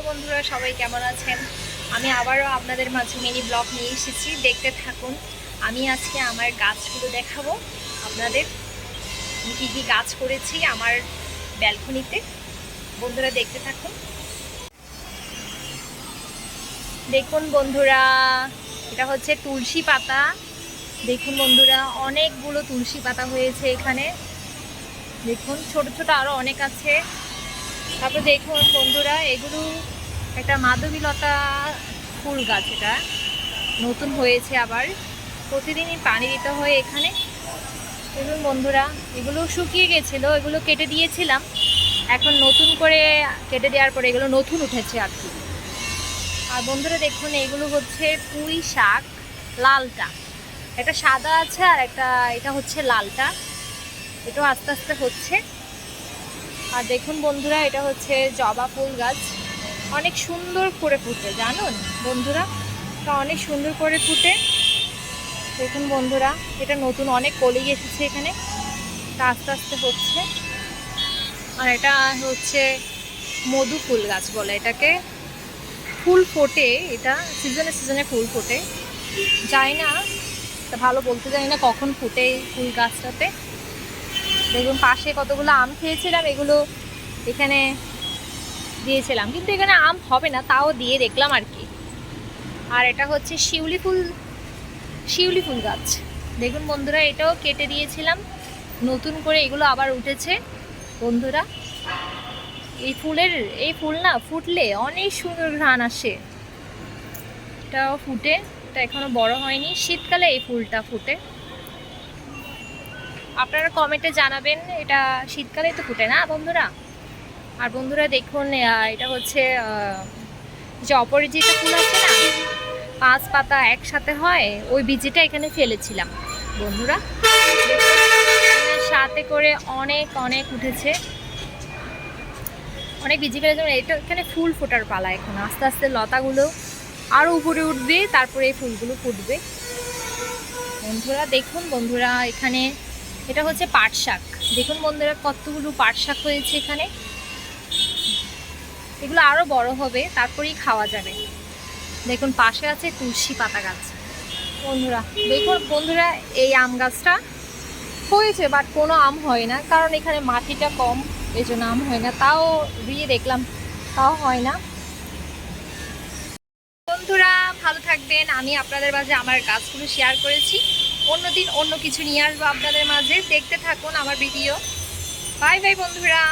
বন্ধুরা, সবাই কেমন আছেন? আমি আবারও আপনাদের মাঝে মিনি ব্লগ নিয়ে এসেছি। দেখতে থাকুন, আমি আজকে আমার গাছগুলো দেখাবো। আপনাদের আমি কী কী গাছ করেছি আমার ব্যালকনিতে। বন্ধুরা, দেখতে থাকুন। দেখুন বন্ধুরা, এটা হচ্ছে তুলসী পাতা। দেখুন বন্ধুরা, অনেকগুলো তুলসী পাতা হয়েছে এখানে। দেখুন, ছোট ছোট আরও অনেক আছে। তারপর দেখুন বন্ধুরা, এগুলো একটা মাধবীলতা ফুল গাছ এটা। নতুন হয়েছে আবার। প্রতিদিনই পানি দিতে হয় এখানে। দেখুন বন্ধুরা, এগুলো শুকিয়ে গেছিল, এগুলো কেটে দিয়েছিলাম। এখন নতুন করে কেটে দেওয়ার পরে এগুলো নতুন উঠেছে আর কি। আর বন্ধুরা দেখুন, এগুলো হচ্ছে পুঁই শাক, লালটা। একটা সাদা আছে আর একটা, এটা হচ্ছে লালটা। এটাও আস্তে আস্তে হচ্ছে। আর দেখুন বন্ধুরা, এটা হচ্ছে জবা ফুল গাছ। অনেক সুন্দর করে ফুটে, জানুন বন্ধুরা, এটা অনেক সুন্দর করে ফুটে। দেখুন বন্ধুরা, এটা নতুন, অনেক কলি এসেছে এখানে। তা আস্তে আস্তে হচ্ছে। আর এটা হচ্ছে মধু ফুল গাছ বলে এটাকে। ফুল ফোটে, এটা সিজনে সিজনে ফুল ফোটে। যায় না, তা ভালো বলতে জানি না কখন ফুটে ফুল গাছটাতে। দেখুন, পাশে কতগুলো আম খেয়েছিলাম, এগুলো এখানে দিয়েছিলাম। কিন্তু এখানে আম হবে না, তাও দিয়ে দেখলাম আর কি। আর এটা হচ্ছে শিউলি ফুল শিউলি ফুল গাছ। দেখুন বন্ধুরা, এটাও কেটে দিয়েছিলাম। নতুন করে এগুলো আবার উঠেছে। বন্ধুরা, এই ফুলের, এই ফুল না, ফুটলে অনেক সুন্দর ঘ্রাণ আসে। এটাও ফুটে, এটা এখনও বড় হয়নি। শীতকালে এই ফুলটা ফুটে। আপনারা কমেন্টে জানাবেন, এটা শীতকালে তো ফুটে না বন্ধুরা? আর বন্ধুরা দেখুন এটা হচ্ছে যে অপরাজিতা ফুল আছে না, পাঁচ পাতা একসাথে হয়, ওই বীজিটা এখানে ফেলেছিলাম। বন্ধুরা, সাথে করে অনেক অনেক উঠেছে। অনেক বিজি ফেলেছে মানে এটা এখানে ফুল ফোটার পালা এখন। আস্তে আস্তে লতাগুলো আরও উপরে উঠবে, তারপরে এই ফুলগুলো ফুটবে। বন্ধুরা দেখুন, বন্ধুরা এখানে এটা হচ্ছে পাট শাক। দেখুন বন্ধুরা, কতগুলো পাট শাক হয়েছে এখানে। এগুলো আরও বড় হবে, তারপরেই খাওয়া যাবে। দেখুন, পাশে আছে তুলসী পাতা গাছ। বন্ধুরা, দেখুন বন্ধুরা, এই আম গাছটা হয়েছে বাট কোনো আম হয় না, কারণ এখানে মাটিটা কম এই জন্য আম হয় না। তাও দিয়ে দেখলাম, তাও হয় না। বন্ধুরা, ভালো থাকবেন। আমি আপনাদের মাঝে আমার গাছগুলো শেয়ার করেছি। অন্যদিন অন্য কিছু নিয়ে আসব আপনাদের মাঝে। দেখতে থাকুন আমার ভিডিও। বাই বাই বন্ধুরা।